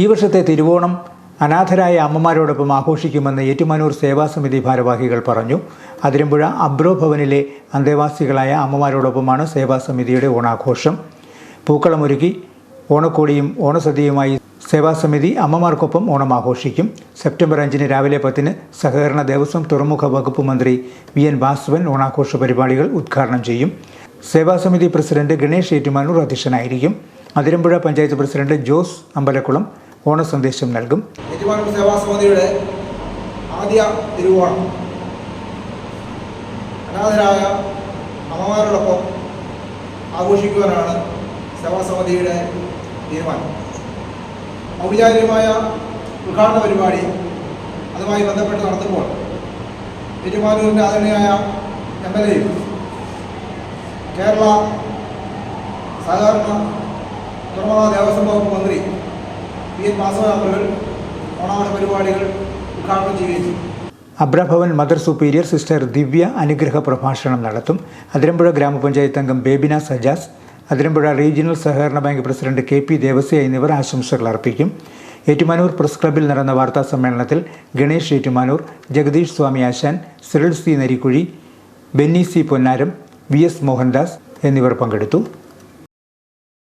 ഈ വർഷത്തെ തിരുവോണം അനാഥരായ അമ്മമാരോടൊപ്പം ആഘോഷിക്കുമെന്ന് ഏറ്റുമാനൂർ സേവാസമിതി ഭാരവാഹികൾ പറഞ്ഞു. അതിരമ്പുഴ അബ്രോ ഭവനിലെ അന്തേവാസികളായ അമ്മമാരോടൊപ്പമാണ് സേവാസമിതിയുടെ ഓണാഘോഷം. പൂക്കളമൊരുക്കി ഓണക്കോടിയും ഓണസദ്യയുമായി സേവാസമിതി അമ്മമാർക്കൊപ്പം ഓണം ആഘോഷിക്കും. സെപ്റ്റംബർ അഞ്ചിന് രാവിലെ പത്തിന് സഹകരണ ദേവസ്വം തുറമുഖ വകുപ്പ് മന്ത്രി വി എൻ വാസുവൻ ഓണാഘോഷ പരിപാടികൾ ഉദ്ഘാടനം ചെയ്യും. സേവാസമിതി പ്രസിഡന്റ് ഗണേഷ് ഏറ്റുമാനൂർ അധ്യക്ഷനായിരിക്കും. അതിരമ്പുഴ പഞ്ചായത്ത് പ്രസിഡന്റ് ജോസ് അമ്പലക്കുളം ഓണ സന്ദേശം നൽകും. സേവാസമിതിയുടെ സേവാ സമിതിയുടെ ആദ്യ തിരുവോണം. അനാഥരായ അമ്മമാരോടൊപ്പം ആഘോഷിക്കുവാനാണ് സേവാ സമിതിയുടെ തീരുമാനം. ഔപചാരികമായ ഉദ്ഘാടന പരിപാടി അതുമായി ബന്ധപ്പെട്ട് നടത്തുമ്പോൾ പെരുമാനൂരിന്റെ ആദരണീയായ എം എൽ എയും കേരള സഹകരണ തുറമുഖ ദേവസ്വം വകുപ്പ് മന്ത്രി പരിപാടികൾ അബ്രഭവൻ മദർ സുപ്പീരിയർ സിസ്റ്റർ ദിവ്യ അനുഗ്രഹ പ്രഭാഷണം നടത്തും. അതിരമ്പുഴ ഗ്രാമപഞ്ചായത്ത് അംഗം ബേബിന സജാസ് അതിരമ്പുഴ റീജിയണൽ സഹകരണ bank president K P Devasya എന്നിവർ ആശംസകൾ അർപ്പിക്കും. ഏറ്റുമാനൂർ പ്രസ് ക്ലബ്ബിൽ നടന്ന വാർത്താ സമ്മേളനത്തിൽ ഗണേഷ് ഏറ്റുമാനൂർ ജഗദീഷ് സ്വാമി ആശാൻ Cyril C Narikuzhi Benny C Ponnaram V S Mohandas എന്നിവർ പങ്കെടുത്തു.